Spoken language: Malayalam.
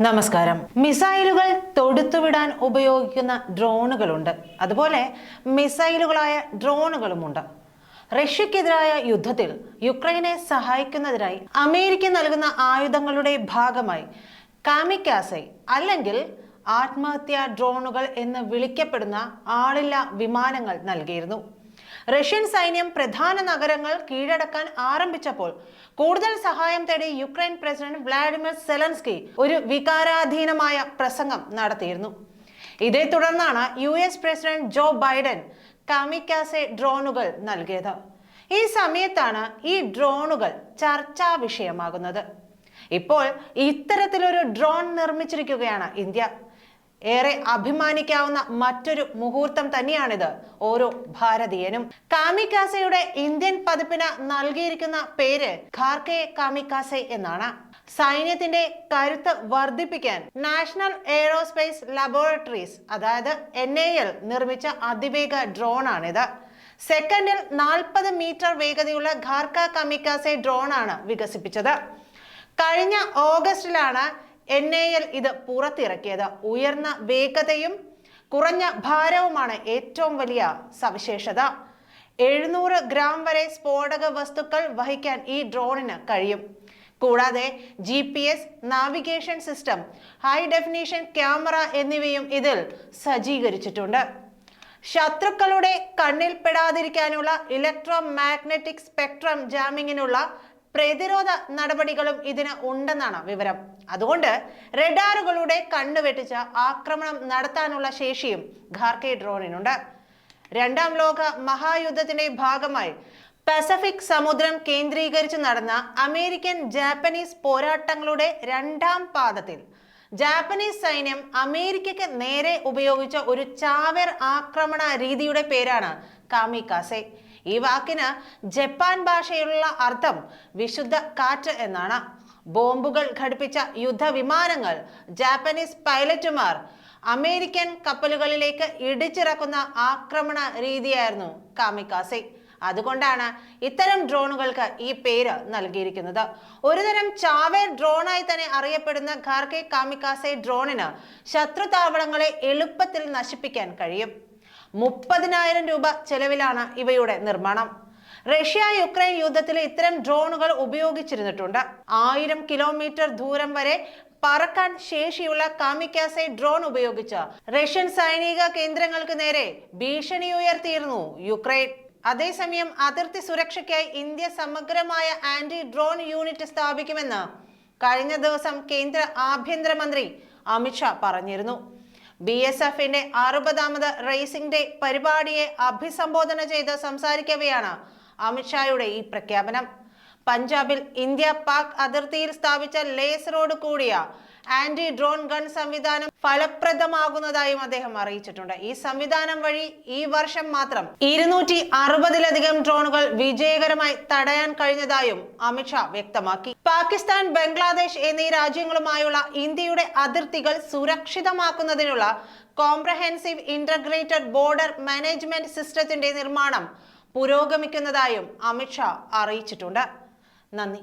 നമസ്കാരം. മിസൈലുകൾ തൊടുത്തുവിടാൻ ഉപയോഗിക്കുന്ന ഡ്രോണുകളുണ്ട്. അതുപോലെ മിസൈലുകളായ ഡ്രോണുകളുമുണ്ട്. റഷ്യക്കെതിരായ യുദ്ധത്തിൽ യുക്രൈനെ സഹായിക്കുന്നതിനായി അമേരിക്ക നൽകുന്ന ആയുധങ്ങളുടെ ഭാഗമായി കാമിക്കാസൈ അല്ലെങ്കിൽ ആത്മഹത്യാ ഡ്രോണുകൾ എന്ന് വിളിക്കപ്പെടുന്ന ആളില്ല വിമാനങ്ങൾ നൽകിയിരുന്നു. റഷ്യൻ സൈന്യം പ്രധാന നഗരങ്ങൾ കീഴടക്കാൻ ആരംഭിച്ചപ്പോൾ കൂടുതൽ സഹായം തേടി യുക്രൈൻ പ്രസിഡന്റ് വ്ളാഡിമിർ സെലൻസ്കി ഒരു വികാരാധീനമായ പ്രസംഗം നടത്തിയിരുന്നു. ഇതേ തുടർന്നാണ് U S president Joe Biden kamikaze ഡ്രോണുകൾ നൽകിയത്. ഈ സമയത്താണ് ഈ ഡ്രോണുകൾ ചർച്ചാ വിഷയമാകുന്നത്. ഇപ്പോൾ ഇത്തരത്തിലൊരു ഡ്രോൺ നിർമ്മിച്ചിരിക്കുകയാണ് ഇന്ത്യ. ഏറെ അഭിമാനിക്കാവുന്ന മറ്റൊരു മുഹൂർത്തം തന്നെയാണിത്. ഓരോ ഭാരതീയനും കാമിക്കാസയുടെ ഇന്ത്യൻ പതിപ്പിന് നൽകിയിരിക്കുന്ന പേര് ഖാർക്കെ കാമിക്കാസെ എന്നാണ്. സൈന്യത്തിന്റെ കരുത്ത് വർദ്ധിപ്പിക്കാൻ നാഷണൽ എയറോസ്പേസ് ലബോറട്ടറീസ് അതായത് എൻ എ എൽ നിർമ്മിച്ച അതിവേഗ ഡ്രോൺ ആണിത് സെക്കൻഡിൽ നാൽപ്പത് മീറ്റർ വേഗതയുള്ള ഖാർക്ക ഡ്രോൺ ആണ് വികസിപ്പിച്ചത്. കഴിഞ്ഞ ഓഗസ്റ്റിലാണ് എൻ എ എൽ ഇത് പുറത്തിറക്കിയത്. ഉയർന്ന വേഗതയും കുറഞ്ഞ ഭാരവുമാണ് ഏറ്റവും വലിയ സവിശേഷത. എഴുന്നൂറ് ഗ്രാം വരെ സ്ഫോടക വസ്തുക്കൾ വഹിക്കാൻ ഈ ഡ്രോണിന് കഴിയും. കൂടാതെ G P S navigation system high definition camera എന്നിവയും ഇതിൽ സജ്ജീകരിച്ചിട്ടുണ്ട്. ശത്രുക്കളുടെ കണ്ണിൽ പെടാതിരിക്കാനുള്ള ഇലക്ട്രോ മാഗ്നറ്റിക് സ്പെക്ട്രം ജാമിങ്ങിനുള്ള പ്രതിരോധ നടപടികളും ഇതിന് ഉണ്ടെന്നാണ് വിവരം. അതുകൊണ്ട് റഡാറുകളുടെ കണ്ണുവെട്ടിച്ച് ആക്രമണം നടത്താനുള്ള ശേഷിയും ഖാർക്കെ ഡ്രോണിനുണ്ട്. രണ്ടാം ലോക മഹായുദ്ധത്തിന്റെ ഭാഗമായി പസഫിക് സമുദ്രം കേന്ദ്രീകരിച്ച് നടന്ന അമേരിക്കൻ ജാപ്പനീസ് പോരാട്ടങ്ങളുടെ രണ്ടാം പാദത്തിൽ ജാപ്പനീസ് സൈന്യം അമേരിക്കയ്ക്ക് നേരെ ഉപയോഗിച്ച ഒരു ചാവേർ ആക്രമണ രീതിയുടെ പേരാണ് കാമിക്കാസെ ഈ വാക്കിന് ജപ്പാൻ ഭാഷയിലുള്ള അർത്ഥം വിശുദ്ധ കാറ്റ് എന്നാണ്. ബോംബുകൾ ഘടിപ്പിച്ച യുദ്ധവിമാനങ്ങൾ ജാപ്പനീസ് പൈലറ്റുമാർ അമേരിക്കൻ കപ്പലുകളിലേക്ക് ഇടിച്ചിറക്കുന്ന ആക്രമണ രീതിയായിരുന്നു കാമിക്കാസെ അതുകൊണ്ടാണ് ഇത്തരം ഡ്രോണുകൾക്ക് ഈ പേര് നൽകിയിരിക്കുന്നത്. ഒരുതരം ചാവേർ ഡ്രോണായി തന്നെ അറിയപ്പെടുന്ന ഖാർക്കെ കാമിക്കാസെ ഡ്രോണിന് ശത്രു താവളങ്ങളെ എളുപ്പത്തിൽ നശിപ്പിക്കാൻ കഴിയും. മുപ്പതിനായിരം രൂപ ചെലവിലാണ് ഇവയുടെ നിർമ്മാണം. റഷ്യ യുക്രൈൻ യുദ്ധത്തിൽ ഇത്തരം ഡ്രോണുകൾ ഉപയോഗിച്ചിരുന്നിട്ടുണ്ട്. ആയിരം കിലോമീറ്റർ ദൂരം വരെ പറക്കാൻ ശേഷിയുള്ള കാമിക്കാസെ ഡ്രോൺ ഉപയോഗിച്ച് റഷ്യൻ സൈനിക കേന്ദ്രങ്ങൾക്ക് നേരെ ഭീഷണി ഉയർത്തിയിരുന്നു യുക്രൈൻ. അതേസമയം അതിർത്തി സുരക്ഷയ്ക്കായി ഇന്ത്യ സമഗ്രമായ ആന്റി ഡ്രോൺ യൂണിറ്റ് സ്ഥാപിക്കുമെന്ന് കഴിഞ്ഞ ദിവസം കേന്ദ്ര ആഭ്യന്തരമന്ത്രി അമിത്ഷാ പറഞ്ഞിരുന്നു. ബി എസ് എഫിന്റെ അറുപതാമത് റേസിംഗ് ഡേ പരിപാടിയെ അഭിസംബോധന ചെയ്ത് സംസാരിക്കവെയാണ് അമിത്ഷായുടെ ഈ പ്രഖ്യാപനം. പഞ്ചാബിൽ ഇന്ത്യ പാക് അതിർത്തിയിൽ സ്ഥാപിച്ച ലേസറോട് കൂടിയ ആന്റി ഡ്രോൺ ഗൺ സംവിധാനം ഫലപ്രദമാകുന്നതായും അദ്ദേഹം അറിയിച്ചിട്ടുണ്ട്. ഈ സംവിധാനം വഴി ഈ വർഷം മാത്രം ഇരുന്നൂറ്റി അറുപതിലധികം ഡ്രോണുകൾ വിജയകരമായി തടയാൻ കഴിഞ്ഞതായും അമിത്ഷാ വ്യക്തമാക്കി. പാകിസ്ഥാൻ ബംഗ്ലാദേശ് എന്നീ രാജ്യങ്ങളുമായുള്ള ഇന്ത്യയുടെ അതിർത്തികൾ സുരക്ഷിതമാക്കുന്നതിനുള്ള കോംപ്രഹെൻസീവ് ഇന്റഗ്രേറ്റഡ് ബോർഡർ മാനേജ്മെന്റ് സിസ്റ്റത്തിന്റെ നിർമ്മാണം പുരോഗമിക്കുന്നതായും അമിത്ഷാ അറിയിച്ചിട്ടുണ്ട്. നന്ദി